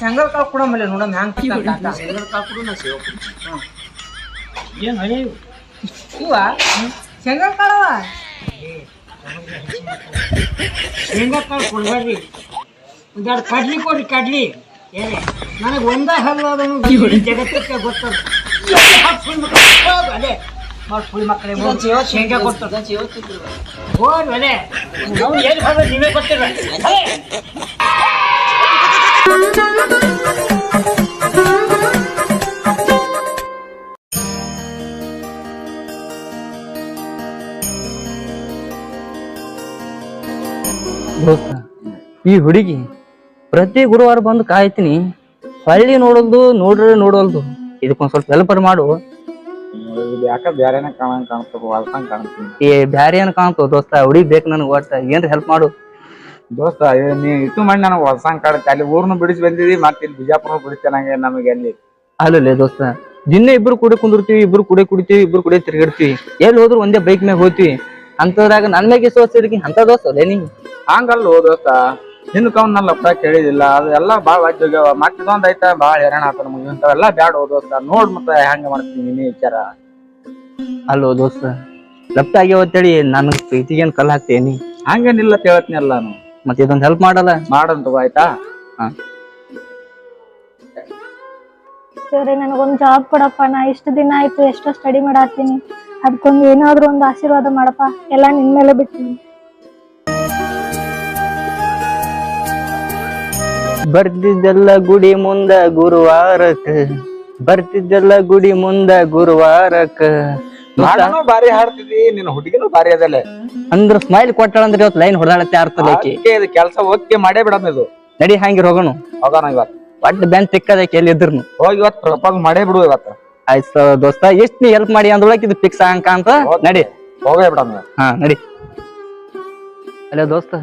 ಶಂಗಲ್ ಕಾಳು ಮೇಲೆ ನೋಡಮ್ ಹ್ಯಾಂಗ್ ಶಂಗಲ್ ಕಾಳು ಕೂಡ ನಾ ಏನು ಏನ್ ಹಳಿ ಇವ ಶಂಗಲ್ ಕಾಳವ ಶೇಂಗಾ ಕಾಳು ಕೊಡ್ಬೇಡ್ರಿ ಒಂದೆರಡು ಕಡ್ಲಿ ಕೊಡ್ರಿ ಕಡ್ಲಿ. ಏನೇ ನನಗೆ ಒಂದೇ ಹಲ್ವಾದನು ಜಗತ್ತಕ್ಕೆ ಗೊತ್ತದ. ಅದೇ. ಮಾಡಿ ಫುಲ್ ಮಕ್ಕಳೇ ಶೇಂಗಾ ಕೊಡ್ತದ ಹೋದ್ ಅದೇ. ನಾವು ಏನು ಭಾಗ ನೀವೇ ಗೊತ್ತಿಲ್ಲ. ದೋಸ್ತ ಈ ಹುಡುಗಿ ಪ್ರತಿ ಗುರುವಾರ ಬಂದು ಕಾಯ್ತೀನಿ. ಹಳ್ಳಿ ನೋಡಲ್ದು ನೋಡ್ರೆ ನೋಡಲ್ದು. ಇದಕ್ಕೊಂದ್ ಸ್ವಲ್ಪ ಹೆಲ್ಪರ್ ಮಾಡು. ಯಾಕ ಬ್ಯಾರೇನ ಕಾಣಂಗ್ ಕಾಣ್ತದ ಕಾಣ್ತೀನಿ ಏ ಬ್ಯಾರೆ ಏನ್ ಕಾಣ್ತವ ದೋಸ್ತ ಹುಡುಗಿ ಬೇಕು ನನಗೆ ಒಟ್ಟ. ಏನ್ರ ಹೆಲ್ಪ್ ಮಾಡು. ದೋಸ್ತ ನೀ ಇಟ್ಟು ಮಾಡಿ ನನಗೆ ಹೊಸ ಕಾಡುತ್ತೆ ಅಲ್ಲಿ ಊರ್ನು ಬಿಡಿಸಿ ಬಂದಿದ್ವಿ ಮತ್ತೆ ಇಲ್ಲಿ ಬಿಜಾಪುರ ಬಿಡಿಸ್ತಾನಂಗೆ ನಂಗೆ ನಮಗೆ ಅಲ್ಲಿ. ಅಲ್ಲಲ್ಲೇ ದೋಸ್ತ ದಿನ ಇಬ್ರು ಕೂಡ ಕುಂದಿರ್ತೀವಿ ಇಬ್ರು ಕೂಡ ಕುಡಿತೀವಿ ಇಬ್ರು ಕೂಡ ತಿರ್ಗಾಡ್ತೀವಿ. ಎಲ್ಲಿ ಹೋದ್ರು ಒಂದೇ ಬೈಕ್ ಮ್ಯಾಗ ಹೋಗ್ತೀವಿ. ಅಂತದ್ರಾಗ ನನ್ ಮ್ಯಾಗ ಸೋಸಿರ್ಗಿ ಅಂತ ದೋಸ್ತ ಅದೇ ನೀ ಹಂಗಲ್ಲ ದೋಸ್ತ ಹಿಂದಕ್ಕೆ ಅವ್ನ ನನ್ನ ಕೇಳಿದಿಲ್ಲ ಅದೆಲ್ಲ ಭಾಳ ವಾಜ್ಯ ಹೋಗ್ಯಾವ ಮತ್ತೆ ಇದೊಂದ್ ಐತ ಭಾಳ ಹೈರಾಣ ಆತ ನಮಗೆ ಇಂಥವೆಲ್ಲ ಬ್ಯಾಡ ಹೋ ದೋಸ್ತ. ನೋಡ್ ಮತ್ತೆ ಹೆಂಗ ಮಾಡ್ತೀನಿ ನೀನೇ ವಿಚಾರ. ಅಲ್ಲೋ ದೋಸ್ತ ಲಪ್ಟ ಆಗ್ಯಾವ ಅಂತೇಳಿ ನನ್ ಪ್ರೀತಿಗೇನ್ ಕಲ್ ಹಾಕ್ತೇನಿ ಹಂಗೇನಿಲ್ಲ ಅಂತ ಎಲ್ಲ ನಾನು. ಮತ್ತೆ ಇದೊಂದು ಹೆಲ್ಪ್ ಮಾಡಲ್ಲ? ಮಾಡಂತ ಆಯ್ತಾ? ಸರಿ ನನಗೊಂದು ಜಾಬ್ ಕೊಡಪ್ಪ. ನಾ ಇಷ್ಟು ದಿನ ಆಯ್ತು ಎಷ್ಟೋ ಸ್ಟಡಿ ಮಾಡಾತೀನಿ ಅದಕ್ಕೊಂದು ಏನಾದ್ರೂ ಒಂದು ಆಶೀರ್ವಾದ ಮಾಡಪ್ಪ. ಎಲ್ಲ ನಿನ್ ಮೇಲೆ ಬಿಡ್ತೀನಿ. ಬರ್ತಿದ್ದೆಲ್ಲ ಗುಡಿ ಮುಂದ ಗುರುವಾರಕ್ಕ. ಬರ್ತಿದ್ದೆಲ್ಲ ಗುಡಿ ಮುಂದ ಗುರುವಾರಕ್ಕ. ಮಾಡನು ಬಾರಿ ಹಾಡ್ತಿದಿ ನಿನ್ನ ಹುಡುಗಿನೂ ಬಾರಿ ಅದಲ್ಲ. ಅಂದ್ರ ಸ್ಮೈಲ್ ಕೊಟ್ಟಾಳಂದ್ರೆ ಇವತ್ತು ಲೈನ್ ಹೊಡೆದಾಳತ್ತೆ ಅರ್ಥದ ಆಕಿ? ಅದಕ್ಕೆ ಇದು ಕೆಲಸ ಓಕೆ ಮಾಡೇ ಬಿಡಮ್ ಇದು ನಡಿ ಹಂಗಿರ್ ಹೋಗೋಣ. ಹೋಗೋಣ ಇವತ್ತು. ಒಟ್ಟು ಬೆನ್ ತಿಕ್ಕದಕ್ಕೆ ಎಲ್ಲಿ ಇದ್ರುನು ಹೋಗಿ ಇವತ್ತು ಪ್ರಪೋಸ್ ಮಾಡೇ ಬಿಡು ಇವತ್ತು. ಆಯ್ತು ದೋಸ್ತ ಎಷ್ಟ್ ನೀ ಹೆಲ್ಪ್ ಮಾಡಿ ಅಂದ್ರೊಳಕ್ ಇದು ಫಿಕ್ಸ್ ಆಗಂಕ ಅಂತ? ನಡಿ. ಹೋಗೇ ಬಿಡಮ್ ಹಾ ನಡಿ. ಅಲ್ಲ ದೋಸ್ತ.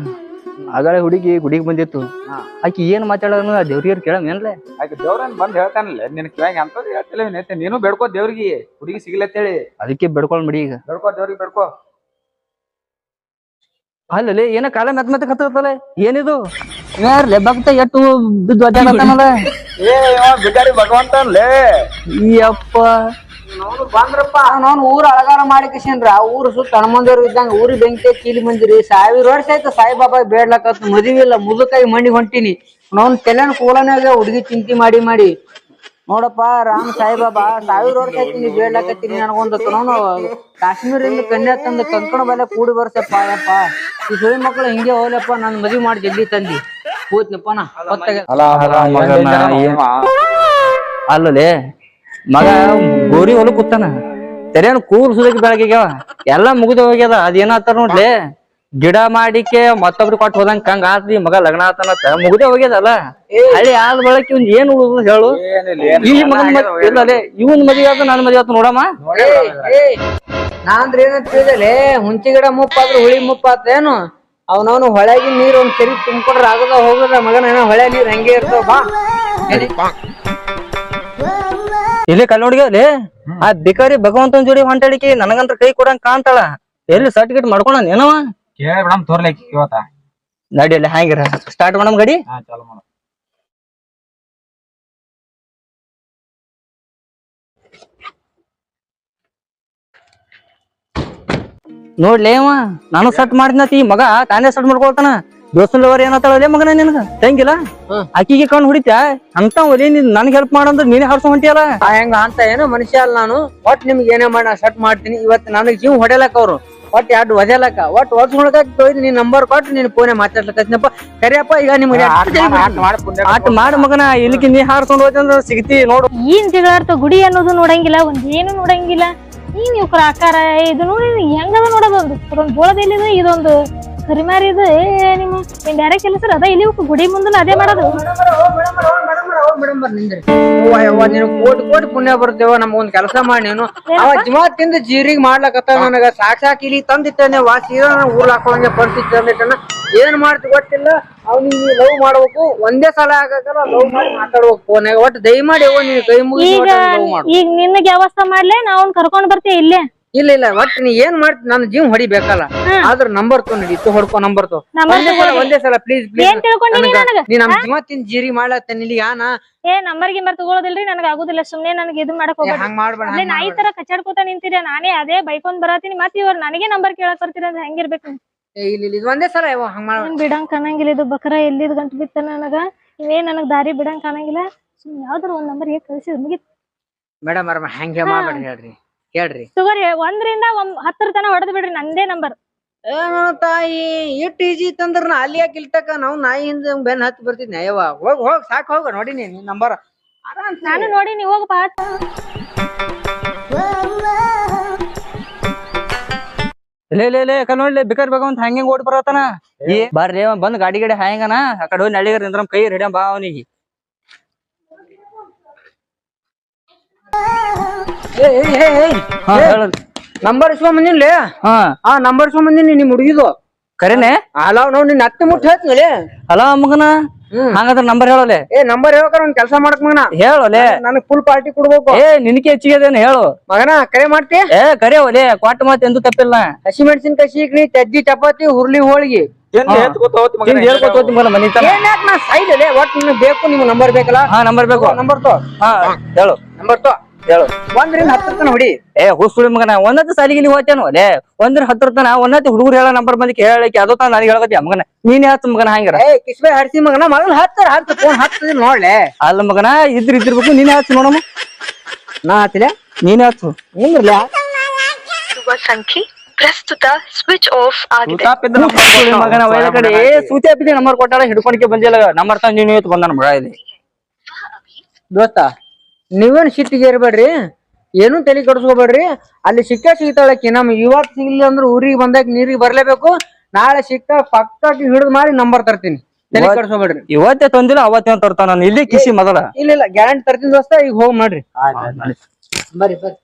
ಆಗಳೇ ಹುಡುಗಿ ಗುಡಿಗೆ ಬಂದಿತ್ತು. ಹಾ. ಆಕಿ ಏನ್ ಮಾತಾಡೋನು ಆ ದೇವ್ರಿಯರ್ ಕೇಳಮ್ ಏನ್ಲೆ? ಆಯ್ತು ದೇವ್ರನ್ ಬಂದ್ ಹೇಳ್ತಾನಲ್ಲ ನಿನ್ ಕಿವ್ಯಾಗ ಅಂತದ್ ಹೇಳ್ತಿಲ್ಲ ನೀನು ಬೇಡ್ಕೋ ದೇವ್ರಿಗೆ ಹುಡುಗಿ ಸಿಗ್ಲತ್ತೇಳಿ ಅದಕ್ಕೆ ಬೇಡ್ಕೊಳ್ ಮಡಿ ಈಗ. ಬೇಡ್ಕೋ ದೇವ್ರಿಗೆ ಬೇಡ್ಕೋ. ಅಲ್ಲಲ್ಲಿ ಏನ ಕಾಲ ಮೆತ್ ಮೆತ್ತ ಕತ್ತಲೆ ಏನಿದು? ಯಾರ್ಲೆ ಭಕ್ತ ಎಟ್ಟು ಬಿದ್ದು ಅಡ್ಡಾಡತಾನಲ್ಲ ಏ ಇವ ಬಿಕಾರಿ ಭಗವಂತ ಅನ್ಲೇ ಯಪ್ಪ. ಬಂದ್ರಪ್ಪ ನಾನು ಊರ್ ಅಳಗಾರ ಮಾಡಿ ಕಿಶನ್ರ ಊರು ಸುತ್ತ ಹನುಮಂದವ್ರು ಇದ್ದಂಗ ಊರಿ ಬೆಂಕಿ ಕೀಲಿ ಮಂದಿರಿ ಸಾವಿರ ವರ್ಷ ಆಯ್ತು ಸಾಯಿಬಾಬಾ ಬೇಡ್ಲಕತ್. ಮದುವೆ ಇಲ್ಲ ಮುದುಕಾಗಿ ಮಂಡಿ ಹೊಂಟಿನಿ. ನೋನ್ ತಲೆನ ಕೂಲನಾಗ ಹುಡುಗಿ ಚಿಂತಿ ಮಾಡಿ ಮಾಡಿ. ನೋಡಪ್ಪ ರಾಮ್ ಸಾಯಿಬಾಬಾ ಸಾವಿರ ವರ್ಷ ಆಯ್ತು ನೀ ಬೇಡ್ಲಕತ್ತೀನಿ ನನಗೊಂದು ನೋನು ಕಾಶ್ಮೀರದಿಂದ ಕನ್ಯಾ ತಂದು ಕಂಕಣ ಬಲೆ ಕೂಡಿ ಬರ್ಸಪ್ಪ ಯಪ್ಪ ಈ ಸುಳಿ ಮಕ್ಕಳು ಹಿಂಗೆ ಹೋಗ್ಲಪ್ಪ ನನ್ ಮದ್ವಿ ಮಾಡಿ ಜಲ್ದಿ ತಂದಿ. ಕೂತ್ನಪ್ಪ ನಾ ಅಲ್ಲೇ ಅಲ್ಲಲೆ ಮಗ ಗೋರಿ ಹೊಲ ಕೂತಾನ. ತೆರೇನು ಕೂರ್ ಸುದಕ್ಕೆ ಬೆಳಗ್ಯಾವ ಎಲ್ಲಾ ಮುಗಿದ ಹೋಗ್ಯದ. ಅದೇನಾತಾರ ನೋಡ್ಲಿ? ಗಿಡ ಮಾಡಿಕೆ ಮತ್ತೊಬ್ರು ಕೊಟ್ಟು ಹೋದಂಗ ಕಂಗ ಆತ್ರಿ. ಮಗ ಲಗ್ನ ಆತನತ್ತ ಮುಗ್ದೆ ಹೋಗ್ಯದಲ್ಲ? ಹಳ್ಳಿ ಆದ ಬಳಕ ಇವ್ನ್ ಏನ್ ಉಳಿದ್ ಹೇಳು? ಈ ಮಗನ್ ಮದ್ವೆ ಇಲ್ಲಲೆ. ಇವನ್ ಮದ್ವೆ ಆತ ನನ್ ಮದ್ವೆ ಆತ ನೋಡಮ್ಮ. ನಾಂದ್ರ ಏನಂತ ತಿಳಿದಲೆ ಹುಂಚಿ ಗಿಡ ಮುಪ್ಪಾದ್ರೆ ಹುಳಿ ಮುಪ್ಪಾತೇನು ಅವನವನು ಹೊಳೆಗಿನ ನೀರು ಒಂದ್ ಕೆರಿ ತುಂಬಿಕೊಂಡ್ರೆ ಆಗದ ಹೋಗದ. ಮಗನ ಏನೋ ಹೊಳೆ ನೀರ್ ಹಂಗೆ ಇರ್ತಾವ ಬಾ. ಏನಿ? ಇಲ್ಲಿ ಕಲ್ಲೋಡಿಗೆ ಅಲ್ಲಿ ಆ ಬಿಕಾರಿ ಭಗವಂತನ ಜೋಡಿ ಹೊಂಟಾಡಿಕೆ ನನಗಂತ್ರ ಕೈ ಕೊಡಂಗ ಕಾಣ್ತಾಳ. ಎಲ್ಲಿ ಸರ್ಟಿಫಿಕೇಟ್ ಮಾಡ್ಕೊಂಡ ಏನವ? ಕೇಳಿ ಇವತ್ತ. ನಡಿ ಅಲ್ಲಿ ಹ್ಯಾಂಗಿರ. ಸ್ಟಾರ್ಟ್ ಮಾಡಮ್ ಗಡಿ. ಹಾ ಚಾಲು ಮಾಡು. ನೋಡ್ಲೇ ಅವ ನಾನು ಸಟ್ ಮಾಡಿದ್ನತಿ ಈ ಮಗ ತಾನೇ ಸಟ್ ಮಾಡ್ಕೊಳ್ತಾನ. ದೋಸ್ತನ್ ಲವರ್ ಏನತ್ತಾಳಲೇ ಮಗನ ನಿನಗ? ತಂಗಿಲ್ಲ ಆಕಿಗೆ ಕಣ್ ಹೊಡಿತ್ಯಾ? ಅಂತ ಒಲಿ ನೀನ್ ನನ್ಗೆ ಹೆಲ್ಪ್ ಮಾಡಂದ್ರ ನೀನೇ ಹರ್ಸೋ ಹೊಂಟಿಯಲ್ಲ? ಆ ಹೆಂಗ ಅಂತ ಏನೋ ಮನುಷ್ಯ ಅಲ್ಲ ನಾನು. ಒಟ್ ನಿಮ್ಗೆ ಏನೇ ಮಾಡ ನಾ ಸೆಟ್ ಮಾಡ್ತೀನಿ. ಇವತ್ತು ನನಗೆ ಜೀವ ಹೊಡೆಯಲಕ್ಕ ಅವ್ರು. ಒಟ್ ಎರಡು ಒದೆಲಕ್ಕ ಒಟ್ ಒದ್ಸ್ಕೊಳಕ ತೊಯ್ದು ನೀನ್ ನಂಬರ್ ಕೊಟ್ಟು ನೀನ್ ಫೋನೆ ಮಾತಾಡ್ಲಕ್ಕಪ್ಪ ಕರಿಯಪ್ಪ ಈಗ ನಿಮ್ಗೆ ಆಟ ಮಾಡು, ಮಗನ ಇಲ್ಲಿಗೆ ನೀ ಹಾರ್ಸ್ಕೊಂಡ್ ಹೋದಂದ್ರ ಸಿಗ್ತಿ ನೋಡು. ಏನ್ ಜಗಳಾಡ್ತ ಗುಡಿ ಅನ್ನೋದು ನೋಡಂಗಿಲ್ಲ ಒಂದ್ ಏನು ನೋಡಂಗಿಲ್ಲ. ನೀವ್ ಇವ್ರ ಆಕಾರ ಇದು ನೋಡಿ ಹೆಂಗದ ನೋಡೋದೊಂದು ಒಂದು ಇದೊಂದು ಕರಿಮಾರಿ ಇದು ಏ ನಿಮ್ಮ ನಿಮ್ ಬ್ಯಾರೆ ಕೆಲಸ ಅದ ಇಲ್ಲಿ ಗುಡಿ ಮುಂದನ ಅದೇ ಮಾಡೋದು. ನೀನು ಕೋಟಿ ಕೋಟಿ ಪುಣ್ಯ ಬರ್ತೇವ ನಮ್ಗೊಂದ್ ಕೆಲಸ ಮಾಡಿ ನೀನು. ಅವ ಜೀವ ತಿಂದ ಜೀರಿಗೆ ಮಾಡ್ಲಕತ್ತ ನನಗ ಸಾಕ್ ಸಾಕ್ ಇಲ್ಲಿ ತಂದಿತ್ತೇನೆ ವಾಸಿ ಊರ್ ಹಾಕೊಳಂಗೆ ಪರಿಸ್ಥಿತಿ ತಂದಿಟ್ಟನ. ಏನ್ ಮಾಡ್ತಿ ಗೊತ್ತಿಲ್ಲ ಅವ್ನಿಗೆ ಲವ್ ಮಾಡ್ಬೇಕು ಒಂದೇ ಸಲ ಆಗಲ್ಲ ಲವ್ ಮಾಡಿ ಮಾತಾಡ್ಬೇಕು ಫೋನ್ಯಾಗ. ಒಟ್ಟು ದಯಮಾಡಿ ಅವ್ವ ನೀ ಕೈ ಮುಗಿ ಈಗ ಲವ್ ಮಾಡು. ಈಗ ನಿನ್ನ ವ್ಯವಸ್ಥೆ ಮಾಡ್ಲೆ? ನಾವ್ ಕರ್ಕೊಂಡ್ ಬರ್ತೀವಿ ಇಲ್ಲೇ. ಇಲ್ಲ ಇಲ್ಲ ಒಟ್ ನೀ ಏನ್ ಮಾಡ್ತಿ ನನ್ನ ಜೀವ ಹೊಡಿಬೇಕಲ್ಲ. ಆದ್ರ ನಂಬರ್ ತೋ ನಡೀತು ಹೊಡ್ಕೊ ನಂಬರ್ ತೋ. Number ಒಂದೇ ಸಲ ತಗೊಳ್ಳಿ. ಒಂದೇ ಸಲ ಪ್ಲೀಸ್ ಏನ್ ನನಗ ನೀ ನಮ್ ಜೀವ ತಿನ್ ಜೀರಿ ಮಾಡ್ಲತ್ತೇನ್ ಇಲ್ಲಿ ಯಾನ? ಏ ನಂಬರ್ ಗಿಂಬರ್ ತಗೊಳೋದಿಲ್ರಿ ನನಗ ಆಗುದಿಲ್ಲ ಸುಮ್ನೆ ನನಗೆ ಇದು ಮಾಡಕ್ ಏ, ಹೋಗ್ಬೇಡಿ. ಹಂಗ್ ಮಾಡ್ಬೇಡ ಅಲ್ಲೇ ಹಂಗ್ ನಾಯಿ ಮಾಡ್ಬೇಡ. ತರ ಕಚ್ಚಾಡ್ಕೋತ ನಿಂತೀರ ನಾನೇ ಅದೇ ಬೈಕೊಂಡ್ ಬರತೀನಿ ಮತ್ ಇವ್ರ ನನಗೆ ನಂಬರ್ ಕೇಳಕ್ ಬರ್ತೀರ ಅಂದ್ರೆ ಹೆಂಗಿರ್ಬೇಕು? ಏ, ಇಲ್ಲ ಇಲ್ಲ ಇದು ಒಂದೇ ಸಲ ಯವ್ವ, ಹಂಗ್ ಮಾಡ ಏನ್ ಬಿಡಂಗ್ ಕಾಣಂಗಿಲ್ಲ ಇದು ಬಕರ ಎಲ್ಲಿದ್ ಗಂಟು ಬಿತ್ತ ನನಗ? ಇವೇ ನನಗ್ ದಾರಿ ಬಿಡಂಗ್ ಕಾಣಂಗಿಲ್ಲ? ಸುಮ್ನೆ ಯಾವ್ದಾರ ಒಂದ್ ನಂಬರ್ ಹೇಗ್ ಕಳ್ಸಿದ್ ಮುಗಿತ್. ಮೇಡಮ್ ಅವ್ರ ಹಂಗೆ ಹೇಳ್ರಿ. ಹೇಳ್ರಿ. ತಗೋರಿ ಒಂದ್ರಿಂದ ಒಂದ್ ಹತ್ತರ ತನ ಹೊಡೆದ್ ಬಿಡ್ರಿ ನಂದೇ ನಂಬರ್ ಏನೋ ತಾಯಿ ಇಟ್ ಈಜಿ ತಂದ್ರ ನಾ ಅಲ್ಲಿ ಯಾಕೆ ಇಲ್ತಕ ನಾವು ನಾಯಿ ಹಿಂದೆ ಬೆನ್ ಹತ್ತಿ ಬರ್ತಿದ್ನಿ. ಅಯ್ಯವ್ವ ಹೋಗ್ ಹೋಗ್ ಸಾಕ್ ಹೋಗ ನೋಡಿನಿ ನಿನ್ ನಂಬರ್ ನಾನು ನೋಡಿ ನೀವ್ ಹೋಗಪ್ಪ ಲೇ ಲೇ ಲೇ ನೋಡ್ಲಿ ಬಿಕರ್ ಬೇಕಂತ ಹಂಗೆ ಓಡ್ ಬರತನ ಏ ಬರ್ರಿ ಅವ ಬಂದ್ ಗಾಡಿ ಗಾಡಿ ಹಾಯಂಗನ? ಆ ಕಡೆ ಹೋಗಿ ನಳಿಗರ್ ನಿಂದ್ರ ಕೈ ಹಿಡಿಯಂ ಬಾ ಅವನಿಗೆ. ನಂಬರ್ ಇಸ್ಕೊಂಬಂದಿನ್ಲೇ ಹಾ. ಆ ನಂಬರ್ ಇಸ್ಕೊಂಬಂದಿನಿ ನಿಮ್ ಹುಡುಗಿದು. ಕರೆನೆ? ಅಲ್ಲ ನೋಡ್ ನಿನ್ ಅತ್ತೆ ಮುಟ್ಟ ಹೇಳ್ತೀನಿ ಅಲ ಮಗನ? ಹಂಗಂದ್ರ ನಂಬರ್ ಹೇಳೋಲೆ ಏ ನಂಬರ್ ಹೇಳ್ಬೇಕಾರ ಒಂದ್ ಕೆಲಸ ಮಾಡಕ್ ಮಗನ. ಹೇಳೋಲೆ ನನಗ್ ಫುಲ್ ಪಾರ್ಟಿ ಕೊಡ್ಬೇಕು. ಏ ನಿನಕೆ ಹೆಚ್ಚಿಗೆ ಅದೇನು ಹೇಳು. ಮಗನ ಕರೆ ಮಾಡ್ತಿ? ಏ ಕರೆ ಒಲೆ ಕ್ವಾಟ್ ಮಾತ್ ಎಂದು ತಪ್ಪಿಲ್ಲ. ಹಸಿ ಕಸಿ ಸೀಕ್ರಿ ತಜ್ಜಿ ಚಪಾತಿ ಹುರ್ಲಿ ಹೋಳಿಗೆ. ಅಲ್ಲೇ ಒಟ್ ನಿಮ್ಗೆ ಬೇಕು ನಿಮ್ ನಂಬರ್ ಬೇಕಲ್ಲ? ಹಾ ನಂಬರ್ ಬೇಕು. ನಂಬರ್ ತೋ ಹಾ ಹೇಳು. ನಂಬರ್ ತೋ ಹೇಳು. ಒಂದ್ರಿಂದ ಹತ್ತರ ತನ ಹುಡಿ ಏ ಹುಸುಳಿ ಮಗನ ಒಂದತ್ತು ಸಾಲಿಗೆ ಹೋಗ್ತೇನು ಲೇ ಒಂದ್ರ ಹತ್ರ ತನ ಒಂದತ್ತು ಹುಡುಗರು ಹೇಳ ನಂಬರ್ ಬಂದಿಕ್ಕೆ ಹೇಳಕ್ಕೆ ಅದು ತಾನ ನನಗೆ ಹೇಳಕತ್ತಿ ಮಗನ. ನೀನ್ ಹತ್ತು ಮಗನ ಹಂಗ ಏ ಕಿಸ್ಬೆ ಹಡ್ಸಿ ಮಗನ ಮಗನ ಹತ್ತರ ಹತ್ತು ಫೋನ್ ಹತ್ತದ ನೋಡ್ಲೆ. ಅಲ್ಲ ಮಗನ ಇದ್ರ ಇದ್ದಿರ್ಬೇಕು ನೀನ್ ಹಚ್ಚು ನೋಡಮ್ಮ. ನಾ ಹತ್ತಿಲೆ ನೀನ್ ಹಚ್ಚು ಹೆಂಗಿರ್ಲ ಇರುವ ಸಂಖ್ಯೆ ಪ್ರಸ್ತುತ ಸ್ವಿಚ್ ಆಫ್ ಆಗಿದೆ. ನಮ್ಮ ಮಗನ ಕಡೆ ಏ ಸೂಚಿ ನಂಬರ್ ಕೊಟ್ಟಾರ ಹಿಡ್ಕೊಳಕ್ಕೆ ಬಂದಿಲ್ಲ. ನಂಬರ್ ತಂದು ನೀನು ಇವತ್ತು ಬಂದ ಮಗ ಇಲ್ಲಿ ದೋಸ್ತ ನೀವೇನ್ ಸಿಟ್ಟಿಗೆ ಇರ್ಬೇಡ್ರಿ ಏನು ತಲೆ ಕೆಡಿಸ್ಕೋಬೇಡ್ರಿ. ಅಲ್ಲಿ ಸಿಕ್ಕ ಸಿಗ್ತಾಳಕಿ ನಮ್ ಇವತ್ ಸಿಗ್ಲಿ ಅಂದ್ರೆ ಊರಿಗೆ ಬಂದಾಗ ನೀರಿಗೆ ಬರ್ಲೇಬೇಕು. ನಾಳೆ ಸಿಕ್ಕ ಪಕ್ಕಕ್ಕೆ ಹಿಡಿದು ಮಾಡಿ ನಂಬರ್ ತರ್ತೀನಿ. ತಲೆ ಕೆಡಿಸ್ಕೋಬೇಡ್ರಿ. ಇವತ್ತೇ ತಂದಿಲ್ಲ ಅವತ್ತೇ ತರ್ತಾನ. ನಾನು ಇಲ್ಲಿ ಕಿಸಿ ಮೊದಲ. ಇಲ್ಲ ಇಲ್ಲ ಗ್ಯಾರಂಟಿ ತರ್ತೀನಿ ದೋಸ್ತ ಈಗ ಹೋಗಿ ಮಾಡ್ರಿ. ಬರ್ರಿ ಬರ್ರಿ.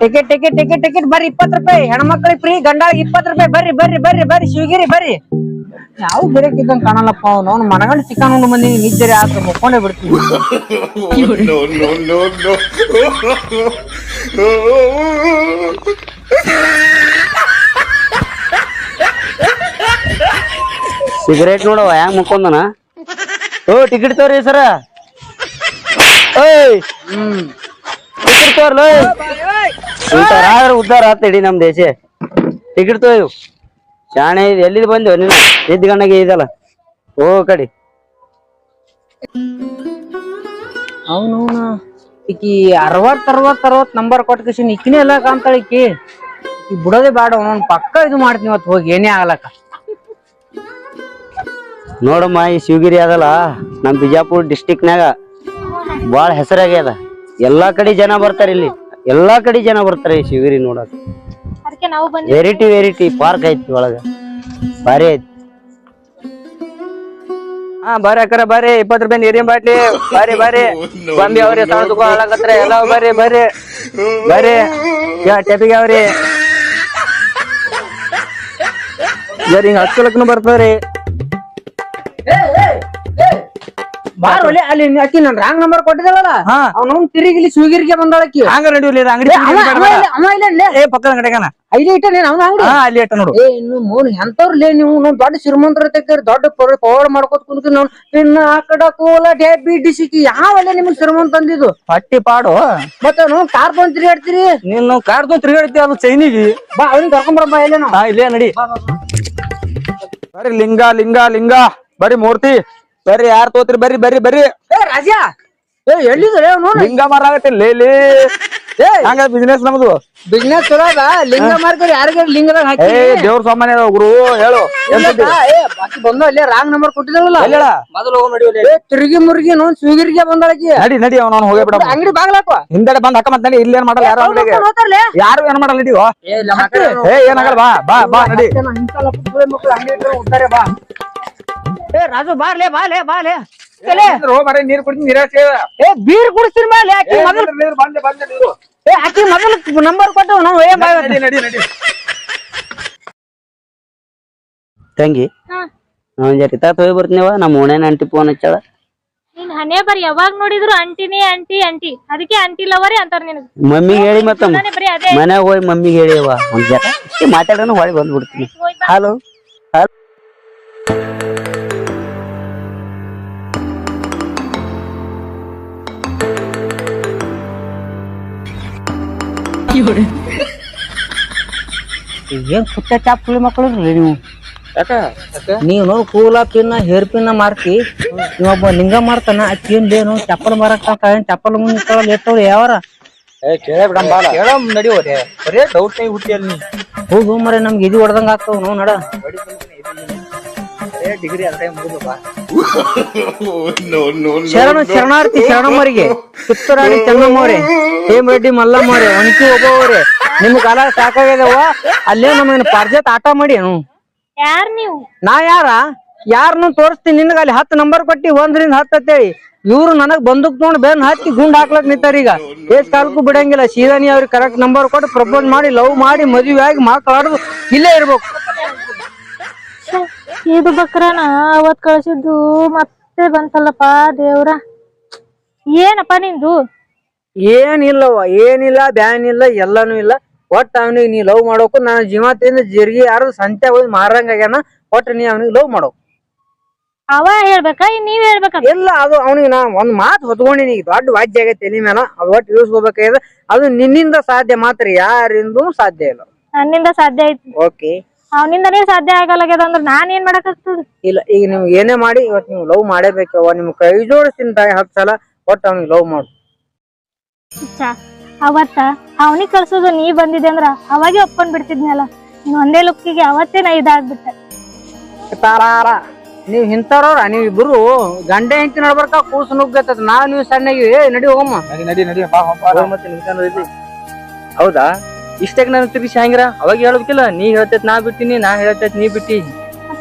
ಟಿಕೆಟ್ ಟಿಕೆಟ್ ಟಿಕೆಟ್ ಟಿಕೆಟ್ ಬರ್ರಿ ಇಪ್ಪತ್ ರೂಪಾಯಿ. ಹೆಣ್ಮಕ್ಳಿಗೆ ಫ್ರೀ ಗಂಡಾಳಿಗೆ ಇಪ್ಪತ್ ರೂಪಾಯಿ. ಬರ್ರಿ ಬರ್ರಿ ಬರ್ರಿ ಬರ್ರಿ ಶಿವಗಿರಿ ಬರ್ರಿ. ಯಾವ ಗಿರಕಿದ್ದಂಗ ಕಾಣಲ್ಲಪ್ಪ ಅವ್ನು? ಮನಗಂಡು ಚಿಕನ್ ಉಂಡು ಮಂದಿ ನಿಜ್ಜರಿ ಆತ ಮುಕ್ಕೊಂಡೇ no. ಸಿಗರೇಟ್ ನೋಡವ ಹೆಂಗ್ ಮುಕ್ಕೊಂದನ? ಓ ಟಿಕೆಟ್ ತೋರಿ ಸರ. ಓಯ್! ಹ್ಮ್ ಟಿಕೆಟ್ ತೋರ್ಲ ಉದ್ದಾರ ಆದ್ರೆ ಉದ್ದಾರ ಆತ ಇಡೀ ನಮ್ ದೇಶ. ಟಿಕೆಟ್ ತೋಯು ಶಾಣೆ ಇದು. ಎಲ್ಲಿದ್ ಬಂದೆವು ನೀನು ಇದ್ದ ಗಣ್ಣಗೆ ಇದಲ್ಲ. ಓ ಕಡಿ. ಅವನು ಈಕಿ ಅರವತ್ ಅರವತ್ ಅರವತ್ ನಂಬರ್ ಕೊಟ್ಟ ಕಿಶನ್ ಈಕಿನೇ ಎಲ್ಲ ಕಾಣ್ತಾಳ ಈಕಿ. ಈ ಬಿಡೋದೇ ಬೇಡ ಅವನು ಪಕ್ಕ ಇದು ಮಾಡ್ತೀನಿ ಇವತ್ತು ಹೋಗಿ ಏನೇ ಆಗಲಕ್ಕ. ನೋಡಮ್ಮ ಈ ಶಿವಗಿರಿ ಅದಲ್ಲ ನಮ್ ಬಿಜಾಪುರ ಡಿಸ್ಟಿಕ್ನಾಗ ಬಾಳ ಹೆಸರಾಗ್ಯದ. ಎಲ್ಲಾ ಕಡೆ ಜನ ಬರ್ತಾರೆ ಇಲ್ಲಿ. ಎಲ್ಲಾ ಕಡೆ ಜನ ಬರ್ತಾರೆ ಈ ಶಿವಗಿರಿ ನೋಡಕ್. ಅದಕ್ಕೆ ನಾವು ಬಂದ್ವಿ ವೆರೈಟಿ ವೆರೈಟಿ ಪಾರ್ಕ್ ಐತಿ ಒಳಗ. ಭಾರಿ ಐತಿ. ಹಾ ಬಾರಿ ಅಕ್ಕರ ಬಾರಿ. ಇಪ್ಪತ್ತು ರೂಪಾಯಿ ನೀರಿನ ಬಾಟ್ಲಿ. ಬಾರಿ ಬಾರಿ. ಬಂಬಿ ಅವ್ರಿ ಸಣ್ಣ ದುಕಾನ್ ಹಾಳಾಕತ್ರ ಎಲ್ಲ ಬಾರಿ ಬರ್ರಿ ಬರ್ರಿ ಯಾ ಟೆಪಿಗೆ ಅವ್ರಿ ಬರ್ರಿ ಹಿಂಗ ಹಚ್ಕೊಳಕ್ನು ಬರ್ತಾವ್ರಿ ಬಾರ್ ಒಲೆ ಅಲ್ಲಿ ಆಕಿ ನನ್ ರಾಂಗ್ ನಂಬರ್ ಕೊಟ್ಟಿದ್ದಲ್ಲ ಹಾ. ಅವ್ನು ತಿರುಗಿ ಇಲ್ಲಿ ಶಿವಗಿರಿಗೆ ಬಂದಾಳಕಿ ಹಂಗ ನಡಿವ್ಲಿ ಅಂಗಡಿ ಅವ ಇಲ್ಲ. ಏ ಪಕ್ಕದ ಅಂಗಡಿಗನ ಇಟ್ಟನೇನ್ ಅವ್ನ ಅಂಗಡಿ? ಹಾ ಅಲ್ಲಿ ಇಟ್ಟ ನೋಡು. ಏ ಇನ್ನು ಮೂರ್ ಎಂತವ್ರಲೇ ನೀವು ನಾವ್ ದೊಡ್ಡ ಶ್ರೀಮಂತರ ತೆಗ್ದಿರಿ ದೊಡ್ಡ ಪವರ್ ಮಾಡ್ಕೋತ ಕುಂತ್ರಿ ನಾವು ಇನ್ನ ಆ ಕಡ ಕೋಲ ಡೆಬಿಟಿಸಿಕಿ ಯಾವಲ್ಲ ನಿಮಗ್ ಶ್ರೀಮಂತ ಅಂದಿದ್ದು ಪಟ್ಟಿ ಪಾಡು. ಮತ್ತೆ ನಾವು ಕಾರ್ ಬಂದ್ ತಿರುಗಾಡ್ತೀರಿ? ನೀನು ಕಾರ್ ತಗೊಂಡ್ ತಿರುಗಾಡ್ತಿ ಅದು ಚೈನಿಗೆ? ಬಾ ಅವ್ನಿಗೆ ಕರ್ಕೊಂಬರಪ್ಪ ಎಲ್ಲೇ ನಾವು ಹಾ ಇಲ್ಲೇ ನಡಿ. ಬರೀ ಲಿಂಗ ಲಿಂಗ ಲಿಂಗ. ಬರೀ ಮೂರ್ತಿ. ಬರ್ರಿ ಯಾರ್ ತೋತ್ರಿ? ಬರ್ರಿ ಬರ್ರಿ ಬರ್ರಿ. ಏ ರಾಜಾ ಏ ಎಲ್ಲಿದ್ರೆ ಅವನು? ಲಿಂಗ ಮಾರಾಗತ್ತೆ ಲೇಲಿ ಏ ಹಂಗ ಬಿಸ್ನೆಸ್ ನಮ್ದು. ಬಿಸ್ನೆಸ್ ಚಲೋ ಅದ ಲಿಂಗ ಮಾರ್ಕರಿ ಯಾರಿಗಾರ ಲಿಂಗದಾಗ ಏ ಹಾಕಿ ದೇವ್ರ ಸಾಮಾನ್ಯ ಅದಾವ ಗುರು ಹೇಳು? ಏ ಬಾಕಿ ಬಂದ ಅಲ್ಲೇ ರಾಂಗ್ ನಂಬರ್ ಕೊಟ್ಟಿದ್ದಲ್ಲ ಎಲ್ಲೇಳ? ಮೊದಲು ಹೋಗಿ ನಡಿ ಏ ತಿರುಗಿ ಮುರುಗಿ ನೋನ್ ಶಿವಗಿರಿಗೆ ಬಂದಾಳಕಿ ನಡಿ ನಡಿ ಅವನು ಹೋಗೇ ಬಿಡ ಅಂಗಡಿ ಬಾಗ್ಲಾಕೋ ಹಿಂದಡೆ ಬಂದ್ ಹಕ್ಕ ಮತ್ತೆ ನಡಿ ಇಲ್ಲಿ ಏನ್ ಮಾಡಲ್ಲ ಯಾರು ಅಂಗಡಿಗೆ? ಯಾರು ಏನ್ ಮಾಡಲ್ಲ ನಡಿವ ಏ ಏನಾಗಲ್ಲ ಬಾ ಬಾ ಬಾ ನಡಿ. ಏ ರಾಜು ಬಾರ್ಲೆ ಬಾಲೆ ಬಾಲೆ ನೀರ್ ಕುಡಿದು ನಿರಾಶೆ ಏ ಬೀರ್ ಕುಡಿಸ್ತೀನಿ ಆಕಿ ಮೊದಲು ಬಂದೆ ಬಂದೆ ನೀರು. ಏ ಆಕಿ ಮೊದಲು ನಂಬರ್ ಕೊಟ್ಟು ನಾವು ಏನ್ ಬಾಯ್ ನಡಿ ನಡಿ ನಡಿ ತಂಗಿ ಬರ್ತೀನಿ ಹೋಗಿ ಬರ್ತೀನಿವ ನಮ್ಮ ಓಣೇನ ಅಂಟಿ ಫೋನ್ ಹಚ್ಚಾಳ. ನೀನ್ ಹಣೆ ಬರಿ ಯಾವಾಗ ನೋಡಿದ್ರು ಅಂಟಿನೇ ಅಂಟಿ ಅಂಟಿ ಅದಕ್ಕೆ ಅಂಟಿ ಲವರಿ ಅಂತಾರ ನಿನ್ ಮಮ್ಮಿ ಹೇಳಿ ಮತ್ತ ನಾನೇ ಬರೀ ಅದೇ. ಮನ್ಯಾಗ ಹೋಗಿ ಮಮ್ಮಿಗೆ ಹೇಳಿ ಒಂದ್ ಜರ ಇಷ್ಟೇ ಮಾತಾಡೋಣ ಹೊಳಿ ಬಂದ್ಬಿಡ್ತೀನಿ. ಹಲೋ ಏನ್ ಸುತ್ತ ಚಾಪ್ ಕುಳಿ ಮಕ್ಕಳು ನೀವು? ನೀವು ನೋಡ್ ಕೂಲ ಪಿನ್ನ ಹೇರ್ ಪಿನ್ನ ಮಾರ್ತಿ. ಇವೊಬ್ಬ ನಿಂಗ ಮಾರ್ತಾನ ಅಕ್ಕಿನ್ ಏನು ಚಪ್ಪಲ್ ಮಾರಕ್ ಚಪ್ಪಲ್ ಮುಂದೆ ಎತ್ತವ್ರು ಯಾವಾರ? ನೀ ಹೋಗು ಮರೆ ನಮ್ಗೆ ಇದು ಹೊಡೆದಂಗ ಆಗ್ತಾವ ನೋವು ನಡ. ಶರಣ ಶರಣಾರ್ಥಿ ಶರಣಮ್ಮರಿಗೆ ಕಿತ್ತೂರಾಣಿ ಚೆನ್ನಮ್ಮವ್ರೆ ಹೇಮರೆಡ್ಡಿ ಮಲ್ಲಮ್ಮವ್ರೆ ಒಣಕಿ ಒಬ್ಬವ್ರೆ ನಿಮ್ ಕಾಲ ಸಾಕಾಗ್ಯದವ ಅಲ್ಲೇ ನಮಗ್ ಪರ್ಜೆತ್ ಆಟ ಮಾಡಿ ಏನು ಯಾರ್ ನೀವು? ನಾ ಯಾರ? ಯಾರನ್ನು ತೋರಿಸ್ತೀನಿ. ನಿನ್ಗ ಅಲ್ಲಿ ಹತ್ತು ನಂಬರ್ ಕೊಟ್ಟಿ ಒಂದ್ರಿಂದ ಹತ್ತು ಅಂತೇಳಿ. ಇವ್ರು ನನಗ್ ಬಂದೂಕ್ ತೊಗೊಂಡ್ ಬೆನ್ ಹಾಕಿ ಗುಂಡ್ ಹಾಕ್ಲಕ್ ನಿಂತಾರ ಈಗ. ಎಷ್ಟ್ ಕಾಲಕ್ಕೂ ಬಿಡಂಗಿಲ್ಲ. ಶಿರಾನಿ ಅವ್ರಿಗೆ ಕರೆಕ್ಟ್ ನಂಬರ್ ಕೊಟ್ಟು ಪ್ರಪೋಸ್ ಮಾಡಿ ಲವ್ ಮಾಡಿ ಮದುವೆ ಆಗಿ ಮಾತಾಡುದು ಇಲ್ಲೇ ಇರ್ಬೇಕು. ಇದು ಬಕ್ರನ ಅವತ್ ಕಳ್ಸಿದ್ದು ಮತ್ತೆ ಬಂತಲ್ಲಪ್ಪ ದೇವ್ರ. ಏನಪ್ಪ ನಿಂದು? ಏನಿಲ್ಲವ ಏನಿಲ್ಲ ಬ್ಯಾನ್ ಇಲ್ಲ ಎಲ್ಲಾನು ಇಲ್ಲ. ಒಟ್ಟ ಅವನಿಗೆ ನೀ ಲವ್ ಮಾಡೋಕು ನಾನು ಜೀವತಿಯಿಂದ ಜಿರ್ಗಿ ಯಾರು ಸಂತೆ ಹೋಗಿ ಮಾರಂಗ ಆಗ್ಯಾನ ಒಟ್ಟು ನೀ ಅವನಿಗೆ ಲವ್ ಮಾಡೋ ಅವ ಹೇಳ್ಬೇಕಾ ಇನ್ ನೀವ್ ಹೇಳ್ಬೇಕ? ಇಲ್ಲ ಅದು ಅವನಿಗೆ ನಾ ಒಂದ್ ಮಾತು ಹೊತ್ಕೊಂಡಿನಿ ಈಗ ದೊಡ್ಡ ವಾಜ್ಯ ಆಗೈತೆ ತಲೆ ಮೇಲೆ ಅದು ಒಟ್ಟು ಇಳಿಸ್ಕೋಬೇಕಾಗಿದೆ ಅದು ನಿನ್ನಿಂದ ಸಾಧ್ಯ ಮಾತ್ರ ಯಾರಿಂದೂ ಸಾಧ್ಯ ಇಲ್ಲ. ನನ್ನಿಂದ ಸಾಧ್ಯ ಐತಿ ಓಕೆ. ಅವನಿಂದನೇ ಸಾಧ್ಯ ಆಗಲ್ಲಾಗ್ಯದ ಅಂದ್ರ ನಾನ್ ಏನ್ ಮಾಡಕ್ ಇಲ್ಲ ಈಗ ನೀವು ಏನೇ ಮಾಡಿ ಇವತ್ತು ನೀವು ಲವ್ ಮಾಡೇಬೇಕವ ನಿಮ್ ಕೈ ಜೋಡಿಸ್ತೀನಿ ತಾಯಿ ಹತ್ತು ಸಲ ಒಟ್ಟು ಅವ್ನಿಗೆ ಲವ್ ಮಾಡು. ಅವತ್ತ ಅವನಿಗೆ ಕಳ್ಸೋದು ನೀ ಬಂದಿದೆ ಅಂದ್ರ ಅವಾಗೆ ಒಪ್ಕೊಂಡ್ ಬಿಡ್ತಿದ್ನಲ್ಲ. ನೀನ್ ಒಂದೇ ಲುಕ್ಕಿಗೆ ಅವತ್ತೇ ನಾ ಇದಾಗ್ಬಿಟ್ಟೆ. ತಾರಾರ ನೀವ್ ಇಂಥವ್ರವ್ರ ನೀವ್ ಇಬ್ರು ಗಂಡ ಹೆಂಚಿ ನಡ್ಬರ್ಕ ಕೂಸು ನುಗ್ಗತ್ತದ. ನಾವ್ ನೀವ್ ಸಣ್ಣಗಿ ಏ ನಡಿ ಹೋಗಮ್ಮ. ನಡಿ ನಡಿ ಬಾ ಹೋಗ್ ಮತ್ತೆ. ಹೌದಾ? ಇಷ್ಟಾಗ ನಾನು ತಿರ್ಗಿಸಿ ಹಂಗಿರ? ಅವಾಗ ಹೇಳ್ಬೇಕಿಲ್ಲ. ನೀ ಹೇಳ್ತೈತ್ ನಾ ಬಿಟ್ಟಿನಿ ನಾ ಹೇಳ್ತೈತ್ ನೀ ಬಿಟ್ಟಿ.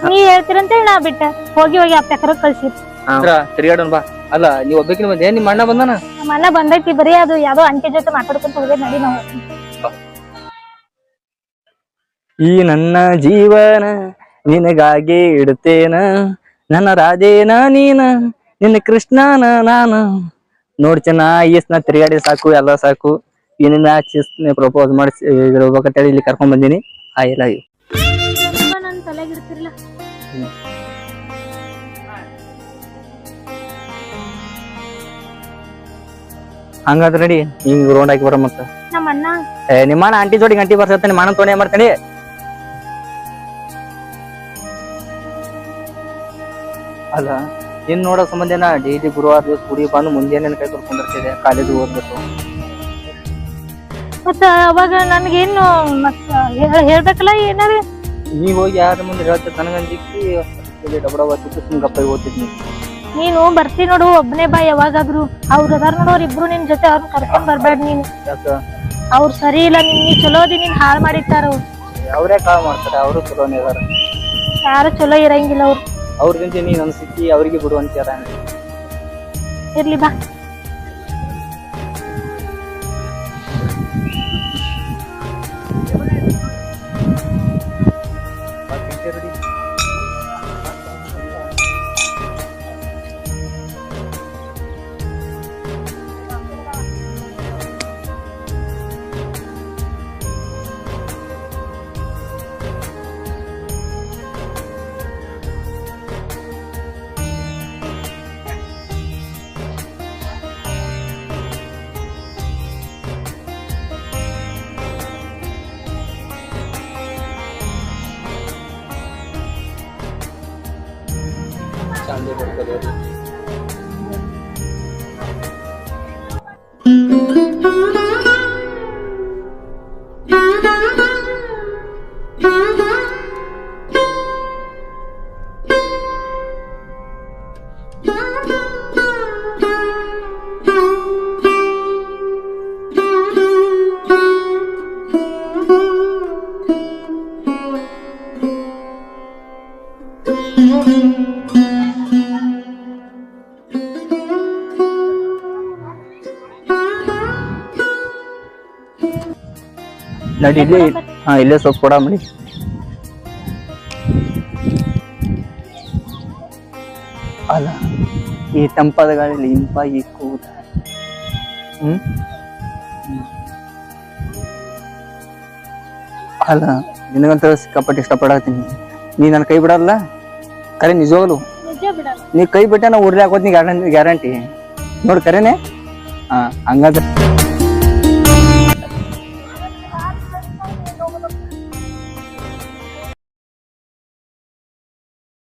ನೀ ಹೇಳ್ತೀರಂತೇಳಿ ನಾ ಬಿಟ್ಟೆ. ಹೋಗಿ ಹೋಗಿ ಆ ಪೆಕ್ರ ಕಳ್ಸಿರ್ ಅಂದ್ರ ತಿರ್ಗಾಡೋಣ ಬಾ. ಅಲ್ಲ ನೀವ್ ಒಬ್ಬಕಿನ ಬಂದೆ? ನಿಮ್ಮ ಅಣ್ಣ ಬಂದನ? ನಮ್ಮ ಅಣ್ಣ ಬಂದೈತಿ ಬರೀ ಅದು ಯಾವ್ದೋ ಅಂಟಿ ಜೊತೆ ಮಾತಾಡ್ಕೊಂತ ಹೋಗಿ ನಡಿ ನಾವು. ಈ ನನ್ನ ಜೀವನ ನಿನಗಾಗಿ ಇಡುತ್ತೇನ ನನ್ನ ರಾಜೇನ ನೀನ ನಿನ್ನ ಕೃಷ್ಣನ ನಾನು. ನೋಡಿ ಚೆನ್ನ ನಾ ತಿರುಗಾಡಿ ಸಾಕು ಎಲ್ಲ ಸಾಕು. ಇನ್ನಿಂದ ಪ್ರಪೋಸ್ ಮಾಡಿಸಿ ಇಲ್ಲಿ ಕರ್ಕೊಂಡ್ ಬಂದೀನಿ. ಐ ಲವ್ ಹಂಗಾದ್ರೆ ನಡಿ ಹಿಂಗ್ ರೌಂಡ್ ಹಾಕಿ ಬರ ಮತ್ತ. ನಮ್ಮ ಅಣ್ಣ ಏ ನಿಮ್ಮಣ್ಣ ಆಂಟಿ ಜೋಡಿ ಗಂಟಿ ಬರ್ಸತ್ತೆ ನಿಮ್ಮ ಅಣ್ಣ ತೊಗೊಂಡೆ ಮಾಡ್ತಾನೆ? ಅಲ್ಲ ಇನ್ ನೋಡೋ ಸಂಬಂಧ ನಾ ಡೈಲಿ ಗುರುವಾರ ದಿವಸ ಗುಡಿ ಬಂದು ಮುಂಜಾನೆ ಕೈ ಕರ್ಕೊಂಡ್ ಬರ್ತಿದೆ ಕಾಲೇಜ್ ಓದ್ಬೇಕು ಮತ್ತ ಅವಾಗ ನನ್ಗೇನು ಮತ್ತ ಹೇಳ್- ಹೇಳ್ಬೇಕಲ್ಲ ಏನಾರ? ನೀವ್ ಹೋಗಿ ಯಾರ ಮುಂದೆ ಹೇಳ್ತೇವೆ ನನಗಂದಿಕ್ಕಿ ಡಬಡ ಓದ್ತಿತ್ತು ಸುಮ್ಗಪ್ಪ ಓದ್ತಿದ್ನಿ. ನೀನು ಬರ್ತಿ ನೋಡು ಒಬ್ನೇ ಬಾ ಯಾವಾಗಾದ್ರು. ಅವ್ರ ಅದಾರ ನೋಡು ಅವ್ರ ಇಬ್ರು ನಿನ್ ಜೊತೆ ಅವ್ರನ್ನ ಕರ್ಕೊಂಡ್ ಬರ್ಬೇಡ ನೀನು. ಅವ್ರ ಅವ್ರು ಸರಿ ಇಲ್ಲ ನಿನ್ ಚಲೋ ಅದಿ ನೀನ್ ಹಾಳ್ ಮಾಡಿರ್ತಾರ ಅವ್ರು. ಅವರೇ ಕಾಲ್ ಮಾಡ್ತಾರೆ ಅವರು ಚಲೋನೇ ಇದಾರ. ಯಾರು ಚಲೋ ಇರಂಗಿಲ್ಲ ಅವ್ರು. ಅವ್ರದಿಂದ ನೀನ್ ಅನ್ಸಿಕ್ಕಿ ಅವ್ರಿಗೆ ಬಿಡು ಅಂತೀರ ಇರ್ಲಿ ಬಾ. ನಡಿ ಇಲ್ಲೇ ಹಾ ಇಲ್ಲೇ ಸ್ವಲ್ಪ ಕೊಡ ಮಾಡಿ. ಅಲ್ಲ ಈ ತಂಪಾದ ಗಾಳಿಯಲ್ಲಿ ಇಂಪಾಗಿ ಕೂತ ಹ್ಮ್. ಅಲ್ಲ ನಿನಗಂತ ಸಿಕ್ಕಾಪಟ್ಟೆ ಇಷ್ಟಪಡತ್ತೀನಿ ನೀ ನನ್ನ ಕೈ ಬಿಡಲ್ಲ? ಕರೆ ನಿಜವಾಗ್ಲು? ನೀ ಕೈ ಬಿಟ್ಟೆ ನಾ ಊರ್ಲಿ ಹಾಕೋದ್ ನೀ ಗ್ಯಾರಂಟಿ ಗ್ಯಾರಂಟಿ. ನೋಡ್ ಕರೆನೆ. ಹಾ ಹಂಗಾದ್ರೆ